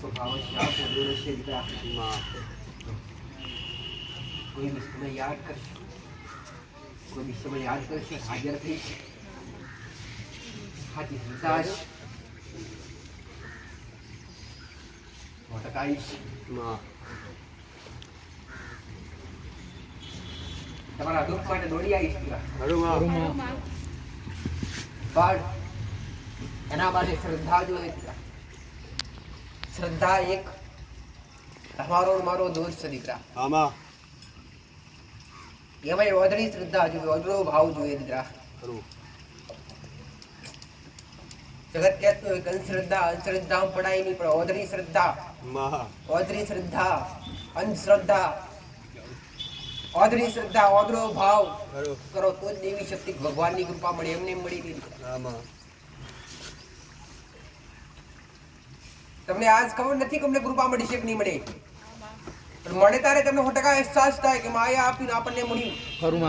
સ્વભાવ છે આપો દોર છે દીકરા માં કોઈ બી સમય યાદ કરશે કોઈ બી સમય યાદ કરશે હાજર થઈશ હાથી સંતાશ ભટકાઈશ તમારા દુઃખ માટે દોડી આવીશ બાળ એના માટે શ્રદ્ધા જોઈએ શ્રદ્ધા એક તમારો મારો દોસ્ત દીકરા. આમાં? એમાં ઓધળી શ્રદ્ધા જોઈએ ઓધળો ભાવ જોઈએ દીકરા. જગત કહેતું હોય કે અંધશ્રદ્ધા અંધશ્રદ્ધામાં પડાય નહીં પણ ઓધળી શ્રદ્ધા. ઓધળી શ્રદ્ધા અંધશ્રદ્ધા. ઓધળી શ્રદ્ધા ઓધળો ભાવ. કરો તો જ દેવી શક્તિ ભગવાનની કૃપા મળે એમને મળી નહીં દીકરા. આમાં તમને આજ ખબર નથી કે અમને કૃપા મળી છે કે નહીં મળે? પણ મળે તારે તમને સો ટકા અહેસાસ થાય કે માયા આપીને આપણને મળ્યું. ખરું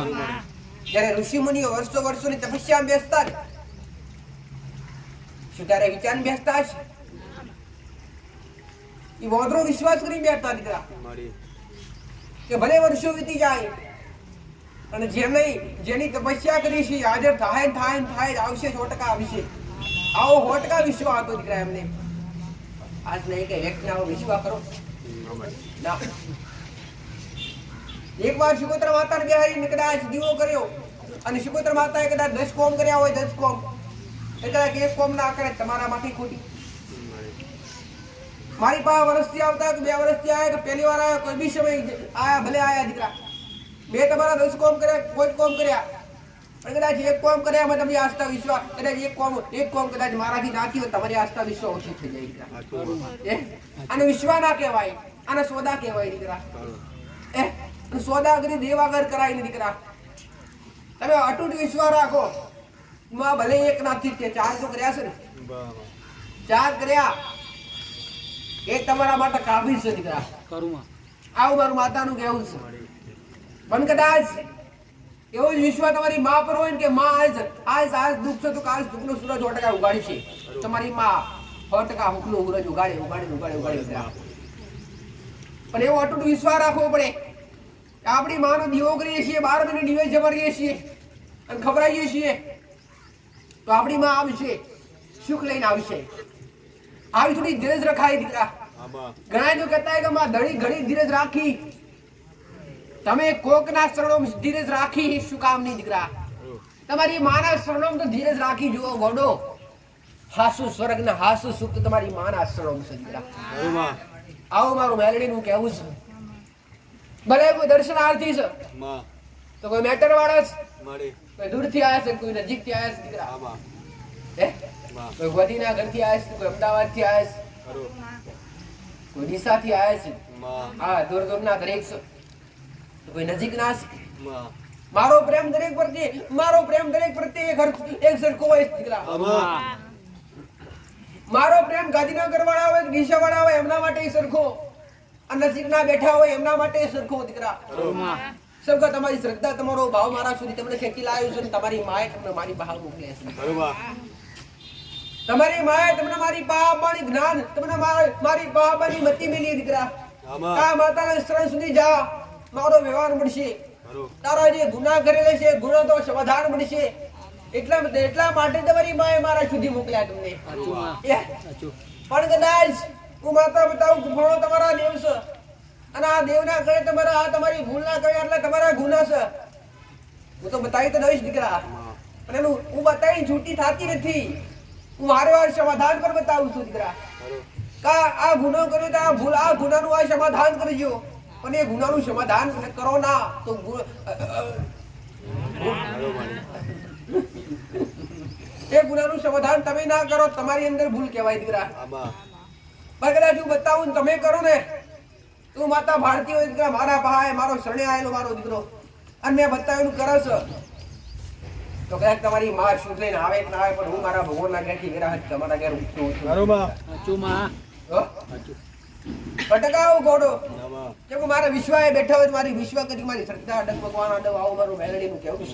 જ્યારે ઋષિ મુનિઓ વર્ષો વર્ષોની તપસ્યા બેસતા શું ત્યારે વિચાર બેસતા હશે એ વાંદરો વિશ્વાસ કરી બેઠતા દીકરા. કે ભલે વર્ષો વીતી જાય અને જેને જેની તપસ્યા કરી છે હાજર થાય થાય થાય આવશે સો ટકા આવશે આવો સો ટકા વિશ્વાસ હતો દીકરા એમને. આજ નહીં કે વ્યક્તિ આવો વિશ્વાસ કરો. ના. એક વાર શિકોત્ર માતાને બેહારીને કદાચ દીવો કર્યો અને શિકોત્ર માતાએ કદાચ દસ કોમ કર્યા હોય, દસ કોમ. એ કદાચ એક કોમ ના કરે તમારામાંથી ખોટી. મારી પાસે વર્ષથી આવતા કે બે વર્ષથી આયા કે પહેલી વાર આવ્યા કોઈ બી સમય આયા, ભલે આયા દીકરા. બે તમારા દસ કોમ કર્યા, કોઈ કોમ કર્યા. પણ કદાચ એક કોમ કર્યા એમાં તમે આસ્થા વિશ્વાસ કદાચ એક કોમ એક કોમ કદાચ મારાથી નાખી હોય તમારી આસ્થા વિશ્વાસ ઓછી થઈ જાય દીકરા. આને વિશ્વા ના કહેવાય આને સોદા કહેવાય દીકરા. એ સોદા કરી દેવાગર કરાય ને દીકરા. તમે અટૂટ વિશ્વાસ રાખો. માં ભલે એક નાથી છે ચાર તો કર્યા છે ને. ચાર કર્યા. એ તમારા માટે કાબિલ છે દીકરા. આવું મારું માતાનું કહેવું છે. પણ કદાચ એવો જ વિશ્વાસ તમારી માં પર હોય ને કે માં આજ આજ આજ દુઃખ છે તો કાલ સુખનો સૂરજ સો ટકા ઉગાડી છે. તમારી માં સો ટકા સુખનો સૂરજ ઉગાડે ઉગાડે ઉગાડે ઉગાડે પણ એવો અટૂટ વિશ્વાસ રાખવો પડે કે આપણી માનો દીવો કરીએ છીએ બાર મહિને દિવસ જમાડીએ છીએ અને ખબરાઈએ છીએ. તો આપણી માં આવશે સુખ લઈને આવશે. આવી થોડી ધીરજ રખાય દીકરા. ઘણા જો કહેતા કે માં ધણી ઘણી ધીરજ રાખી. તમે કોકના શરણો ધીરજ રાખી શું કામ નહીં દીકરા? તમારી માના શરણો તો ધીરજ રાખી જુઓ ગોડો. હાસુ સ્વર્ગ ને હાસુ સુખ તમારી માના શરણો છે દીકરા. આવો મારું આવું મારું મેલડીનું કહેવું છે. ભલે કોઈ દર્શનાર્થી છે તો કોઈ મેટર વાળા છે કોઈ કોઈ દૂરથી આવ્યા છે કોઈ નજીકથી આવ્યા છે દીકરા. હે? કોઈ ગોધીના ઘરથી આવ્યા છે કોઈ અમદાવાદથી આવ્યા છે. કોઈ કોઈ ડીસાથી આવ્યા છે. હા દૂર દૂરના દરેક છે. કોઈ નજીક ના મારો પ્રેમ દરેક પ્રત્યે મારો પ્રેમ દરેક પ્રત્યે એક સરખો હોય. દીકરા મારો પ્રેમ ગાંધીનગર વાળા હોય ડીસા વાળા હોય એમના માટે સરખો. નજીક ના બેઠા હોય એમના માટે સરખો દીકરા. સબકા તમારી શ્રદ્ધા તમારો ભાવ મારા સુધી તમને ખેંચી લાવ્યો છે તમારી માએ તમને મારી બહાર મોકલ્યા છે. ખરું તમારી માએ તમને મારી પાપાની જ્ઞાન તમને મારા- મારી પાપાની મતિ મેલી દીકરા. આમાં? આ માતાના શરણ સુધી જા. મારો વ્યવહાર મળશે. તારા જે ગુના કરેલા છે ગુનો તો સમાધાન મળશે. એટલા એટલા માટે તમારી માએ મારા સુધી મોકલ્યા તમને. પણ કદાચ હું માતા બતાવું ગુફાળો તમારા દેવ છે અને આ દેવના કરે તમારા આ તમારી ભૂલ ના કરે એટલે તમારા ગુના છે. હું તો બતાવી તો દઈશ દીકરા. અને હું બતાવી છૂટી થતી નથી. હું વારે વાર સમાધાન પર બતાવું છું દીકરા. કા આ ગુનો કર્યો તો આ ભૂલ આ ગુનાનું આ સમાધાન કરજો પણ એ ગુનાનું સમાધાન કરો ના તો એ ગુનાનું સમાધાન તમે ના કરો તમારી અંદર ભૂલ કહેવાય દીકરા. પણ કદાચ હું બતાવું ને તમે કરો ને તું માતા ભારતી હોય દીકરા મારા ભાઈ મારો શરણે આવેલો મારો દીકરો. અને મેં બતાવ્યું કરો તો કદાચ તમારી માર શું લઈને આવે કે ના આવે પણ હું મારા ભગવાનના ઘેરથી ઘેરા હાથ તમારા ઘેર ઉઠતો છું. બરોબરમાં. સાચું માં. હો? કેમ કે મારા વિશ્વાએ બેઠા હોય મારી વિશ્વ કરી મારી શ્રદ્ધા અડગ ભગવાન અડગ આવું મારું મેલડીનું કેવું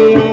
Thank you.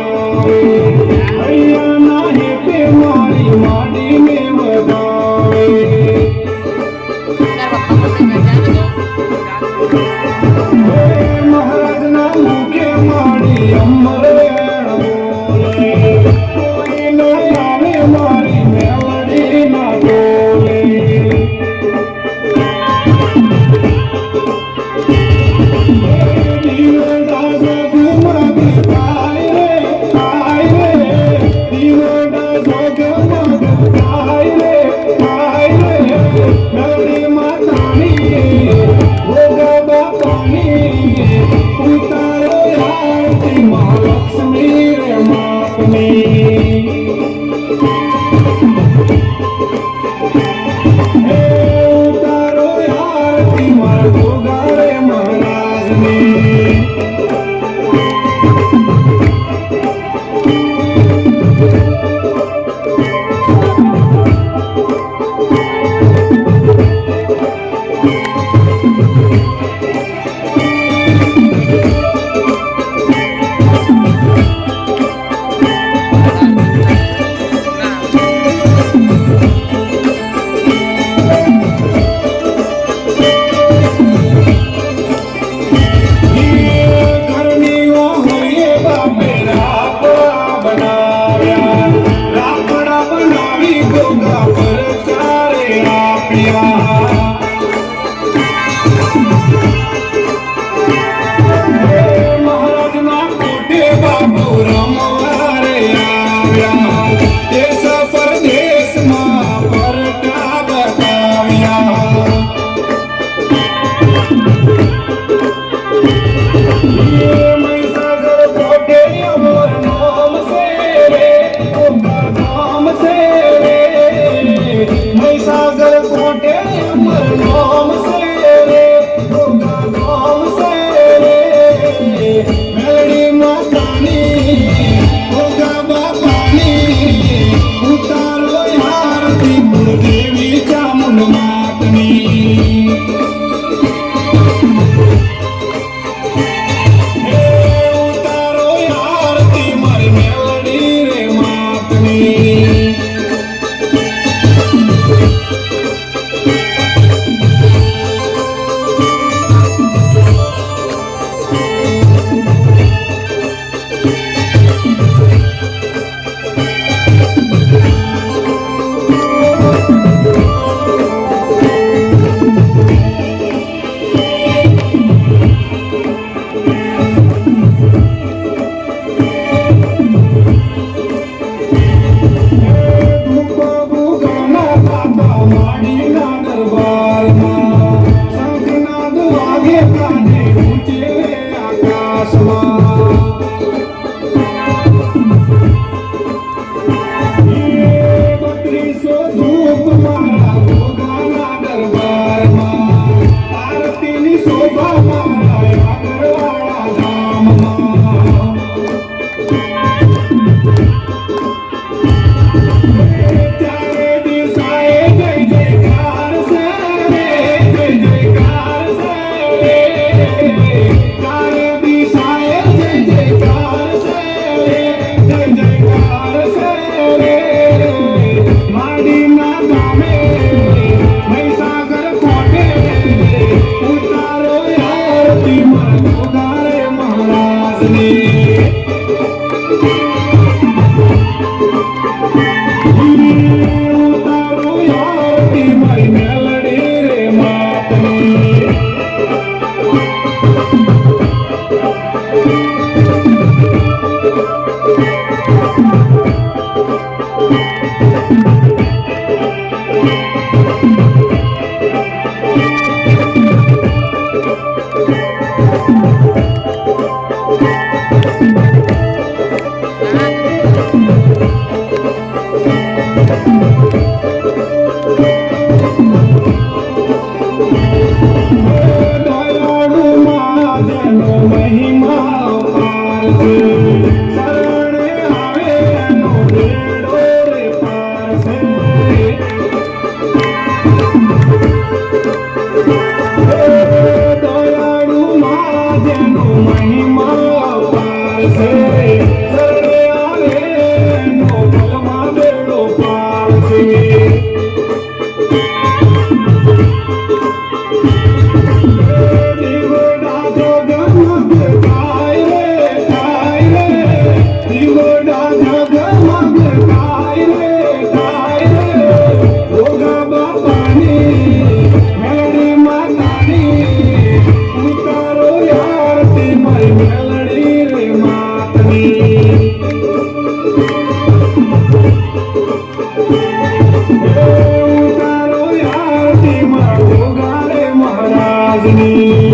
Kamini.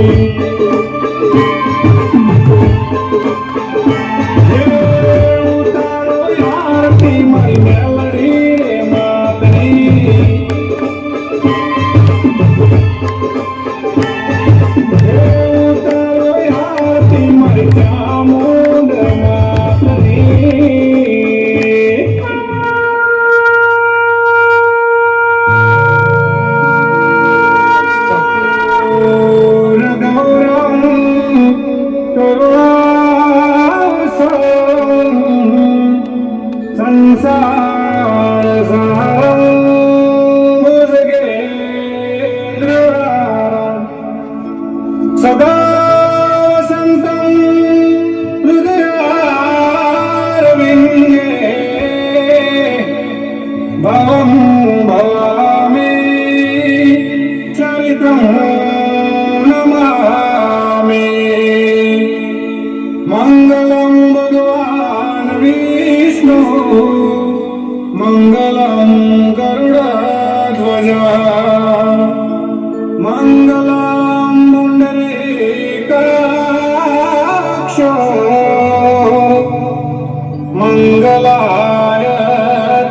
મંગલાય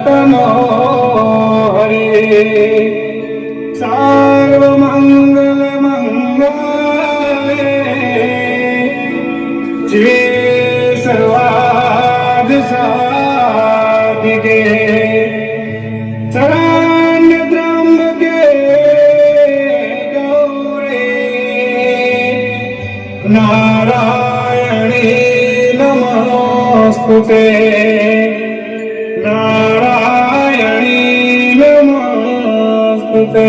તનો હરે স্ফুটে নারায়ণী নমস্তুতে